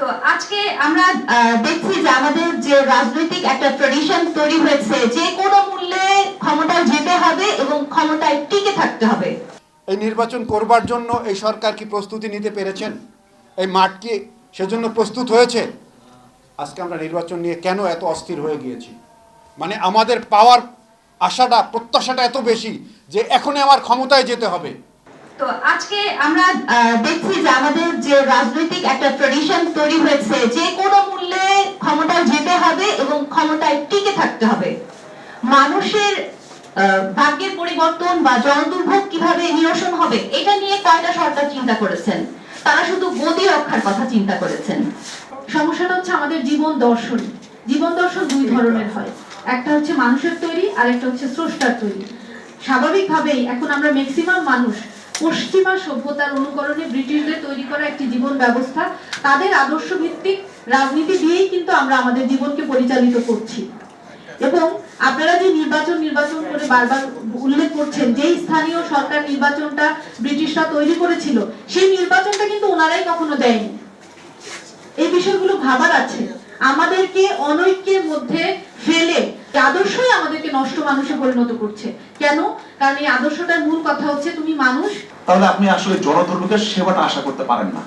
তো আজকে আমরা দেখছি যে আমাদের যে রাজনৈতিক একটা ট্রেডিশন তৈরি হয়েছে, যে কোনো মূল্যে ক্ষমতায় যেতে হবে এবং ক্ষমতায় টিকে থাকতে হবে। এই নির্বাচন করবার জন্য এই সরকার কি প্রস্তুতি নিতে পেরেছেন? এই মাঠ কি সেজন্য প্রস্তুত হয়েছে? আজকে আমরা নির্বাচন নিয়ে কেন এত অস্থির হয়ে গিয়েছি? মানে আমাদের পাওয়ার আশাটা, প্রত্যাশাটা এত বেশি যে এখনই আমার ক্ষমতায় যেতে হবে। তো আজকে আমরা দেখছি যে আমাদের যে রাজনৈতিক একটা ট্রেডিশন তৈরি হয়েছে, যে কোনো মূল্যে ক্ষমতায় যেতে হবে এবং ক্ষমতায় টিকে থাকতে হবে। মানুষের ভাগ্যের পরিবর্তন বা জনদুর্ভোগ কীভাবে নিরসন হবে, এটা নিয়ে কয়টা সরকার চিন্তা করেছেন? তারা শুধু গদি রক্ষার কথা চিন্তা করেছেন। সমস্যাটা হচ্ছে আমাদের জীবন দর্শন। জীবন দর্শন দুই ধরনের হয়। একটা হচ্ছে মানুষের তৈরি আর একটা হচ্ছে স্রষ্টার তৈরি। স্বাভাবিকভাবেই এখন আমরা ম্যাক্সিমাম মানুষ পশ্চিমা সভ্যতার অনুকরণে ব্রিটিশদের তৈরি করা একটি জীবন ব্যবস্থা, তাদের আদর্শ ভিত্তিক রাজনীতি দিয়েই কিন্তু আমরা আমাদের জীবনকে পরিচালিত করছি। এবং আপনারা যে নির্বাচন নির্বাচন করে বারবার উল্লেখ করছেন যে স্থানীয় সরকার নির্বাচনটা ব্রিটিশরা তৈরি করেছিল, সেই নির্বাচনটা কিন্তু ওনারাই কখনো দেয়নি। এই বিষয়গুলো ভাবার আছে। আমাদেরকে অনৈক্যের মধ্যে ফেলে আদর্শই আমাদেরকে নষ্ট মানুষে পরিণত করছে। কেন? কারণ এই আদর্শটার মূল কথা হচ্ছে তুমি মানুষ। তাহলে আপনি আসলে জনধর্মীয় সেবাটা আশা করতে পারেন না।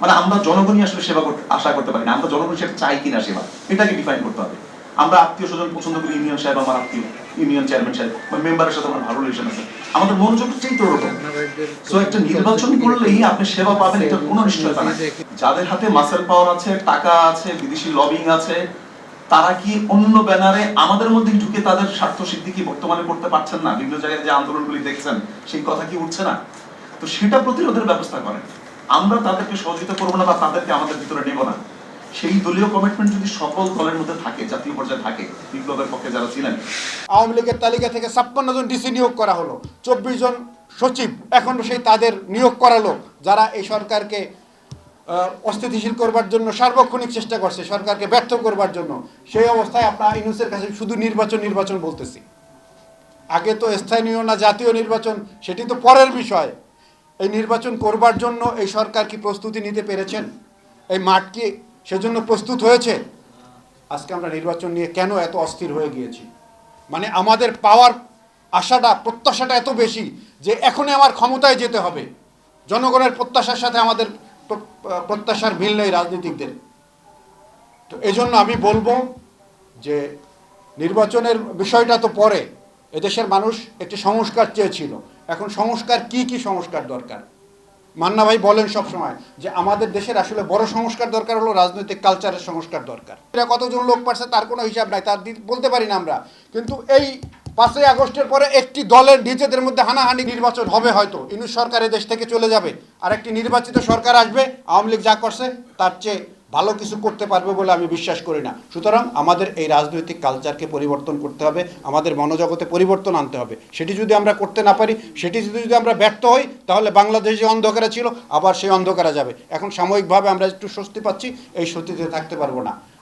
মানে আমরা জনগণই আসলে সেবা করতে, আশা করতে পারি না। আমরা জনগণ সেটা চাই কিনা সেবা। এটাকে ডিফাইন করতে হবে। আমরা আত্মীয় স্বজন পছন্দ করি ইউনিয়ন সাহেব আমার আত্মীয় ইউনিয়ন চেয়ারম্যান সাহেব, বা মেম্বারের সাথে আমার ভালো রিলেশন আছে। আমাদের মনোযোগ চেয়ে তো ওরকম সো একটা নির্বাচন করলেই আপনি সেবা পাবেন এটা কোনো নিশ্চয়তা নাই। যাদের হাতে মাসেল পাওয়ার আছে, টাকা আছে, বিদেশি লবিং আছে তারা কি অন্য ব্যানারে আমাদের মধ্যে ঢুকে তাদের স্বার্থ সিদ্ধি কি বর্তমানে করতে পারছেন না? বিভিন্ন জায়গায় যে আন্দোলনগুলি দেখছেন, সেই কথা কি উঠছে না? তো সেটা প্রতিরোধের ব্যবস্থা করেন। আমরা তাদেরকে সহযোগিতা করব না বা তাদেরকে আমাদের ভিতরে নেব না। সেই দলীয় কমিটমেন্ট যদি সকল দলের মধ্যে থাকে, জাতীয় পর্যায়ে থাকে, বিপ্লবের পক্ষে যারা ছিলেন। আওয়ামী লীগের তালিকা থেকে ছাপ্পান্ন জন ডিসি নিয়োগ করা হলো। চব্বিশ জন সচিব এখনও সেই তাদের নিয়োগ করালো। যারা এই সরকারকে অস্থিতিশীল করবার জন্য, সার্বক্ষণিক চেষ্টা করছে, সরকারকে ব্যর্থ করবার জন্য। সেই অবস্থায় আপনার ইনুসের কাছে শুধু নির্বাচন নির্বাচন বলতেছি। আগে তো স্থানীয় না জাতীয় নির্বাচন, সেটি তো পরের বিষয়। এই নির্বাচন করবার জন্য এই সরকার কি প্রস্তুতি নিতে পেরেছেন? এই মাঠ কি সেজন্য প্রস্তুত হয়েছে? আজকে আমরা নির্বাচন নিয়ে কেন এত অস্থির হয়ে গিয়েছি? মানে আমাদের পাওয়ার আশাটা, প্রত্যাশাটা এত বেশি যে এখনই আমার ক্ষমতায় যেতে হবে। জনগণের প্রত্যাশার সাথে আমাদের প্রত্যাশার মিল নেই রাজনীতিকদের। তো এজন্য আমি বলব যে নির্বাচনের বিষয়টা তো পরে। এদেশের মানুষ একটি সংস্কার চেয়েছিল। এখন সংস্কার কি কি সংস্কার দরকার? মান্না ভাই বলেন সব সময় যে আমাদের দেশের আসলে বড় সংস্কার দরকার হলো রাজনৈতিক কালচারের সংস্কার দরকার। এটা কতজন লোক পারছে তার কোনো হিসাব নাই, তার বলতে পারি না আমরা। কিন্তু এই পাঁচই আগস্টের পরে একটি দলের নিজেদের মধ্যে হানাহানি নির্বাচন হবে হয়তো। ইনু সরকার দেশ থেকে চলে যাবে। আর একটি নির্বাচিত সরকার আসবে, আওয়ামী লীগ যা করছে, তার চেয়ে ভালো কিছু করতে পারবে বলে আমি বিশ্বাস করি না। সুতরাং আমাদের এই রাজনৈতিক কালচারকে পরিবর্তন করতে হবে, আমাদের মনোজগতে পরিবর্তন আনতে হবে। সেটি যদি আমরা করতে না পারি, সেটি যদি যদি আমরা ব্যর্থ হই, তাহলে বাংলাদেশ যে অন্ধকারে ছিল, আবার সেই অন্ধকারে যাবে। এখন সাময়িকভাবে আমরা একটু স্বস্তি পাচ্ছি, এই স্বস্তিতে থাকতে পারব না।